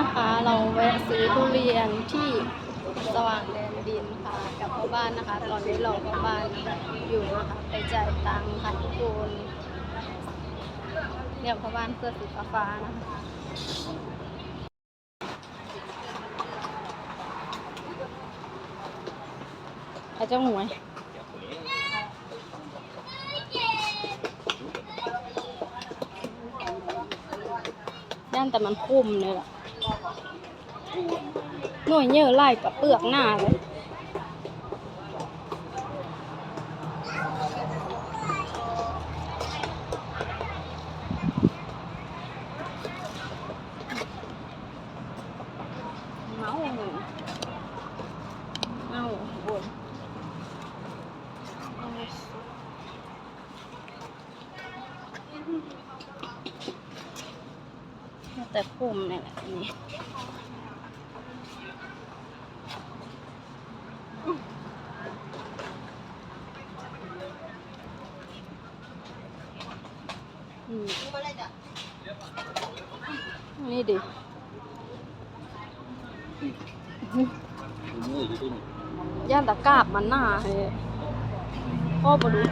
นะคะ เราแวะซื้อทุเรียนที่สว่างแดนดินค่ะกับเข้าบ้านนะคะ ตอนนี้เราเข้าบ้านอยู่นะคะไปจ่ายตังค์ค่ะทุกคนเนี่ยเข้าบ้านเสื้อสีฟ้าๆนะคะอาเจ้าหมวยย่านแต่มันคุ้มเลยล่ะ หน่วยเยอะไล่กับเปลือกหน้าเลยเมาหนึ่งเมาบน แต่คุ้มเนี่ยแหละอันนี่อืมนี่ดิย่านตะกราบมันหน้าเฮ้ยพ่อบดู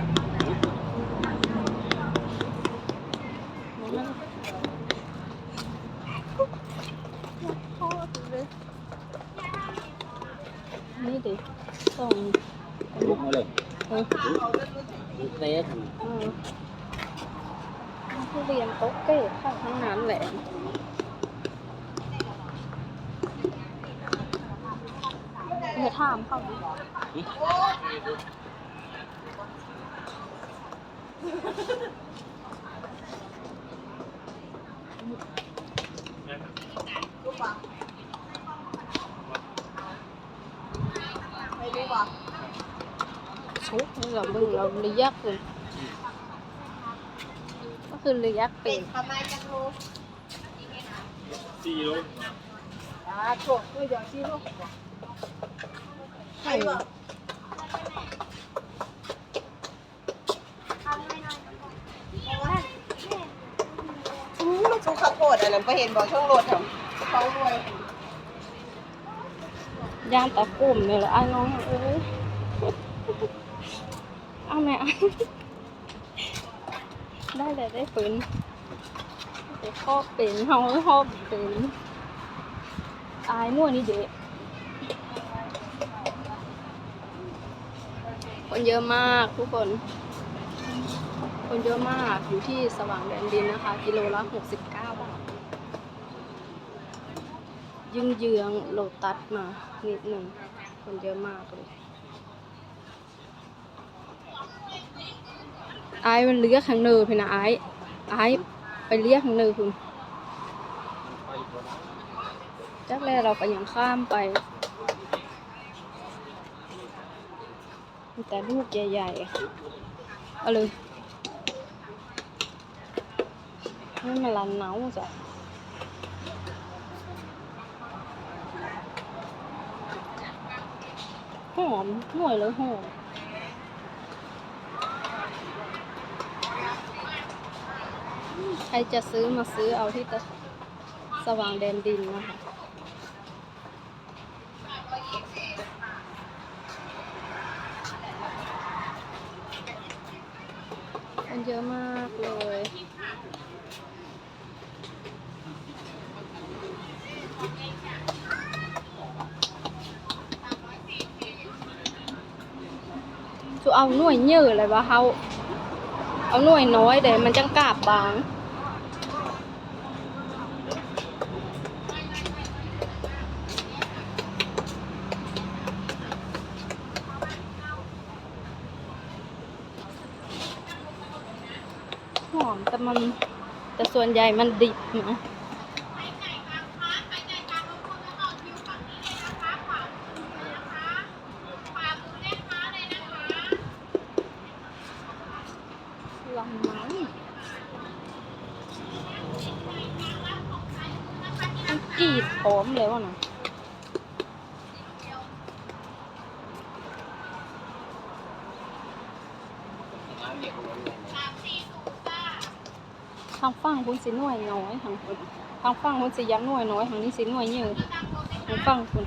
นี่ดิส่ง ลุกมาเลยเออลุกเล็กเออทุเรียนโต๊ะเก้ค่ะทั้งนั้นแหละเดี๋ยวถามเขาดิ ชุกนี่เราบึงเราเรียกเลยก็คือเรียกเป็เป็นนประมาณจักโลสี่โลอ่าโถด้วยเดี๋ยวชี้ลูกใช่ป่ะอืมมันชุกข้าวโพดอันนั้นไปเห็นบอกช่องโหลดทำเขารวย ย่านตะกลุ่มเนี่ยแหละไอ้น้องเอ้ยเอาแม่เอาได้เลยได้ปืนแต่ข้อเป็นเฮาข้อเป็นอายมั่วนี่เด็กคนเยอะมากทุกคน คนเยอะมากอยู่ที่สว่างแดนดินนะคะ กิโลละหกสิบเก้าบาท ยึงเยืองๆโลตัสมานิดหนึ่งคนเยอะมากเลยไอ้มันเลี้ยกทางเนอพี่นะไอ้ไอ้ไปเลี้ยกทางเนอคุณจักแรกเราก็ยังข้ามไปมีแต่ลูกใหญ่ๆอะเอาเลยนี่มันรันเนาจ้ะ อมหน่วยเลยหอมใครจะซื้อมาซื้อเอาที่ตะสว่างแดนดินนะคะมันเยอะมากเลย เอาหน่วยเยอะเลยว่าเขาเอาหน่วยน้อยเดี๋ยวมันจังกาบบางหอมแต่มันแต่ส่วนใหญ่มันดิบนะ ลำไม้มันกรีดพร้อมเลยวะนะทางฝั่งคุณสิหน่วยน้อยทางทางฟังคุณสิยักหน่วยน้อยทางนี้สิหน่วยเยอะทางฟังคุณ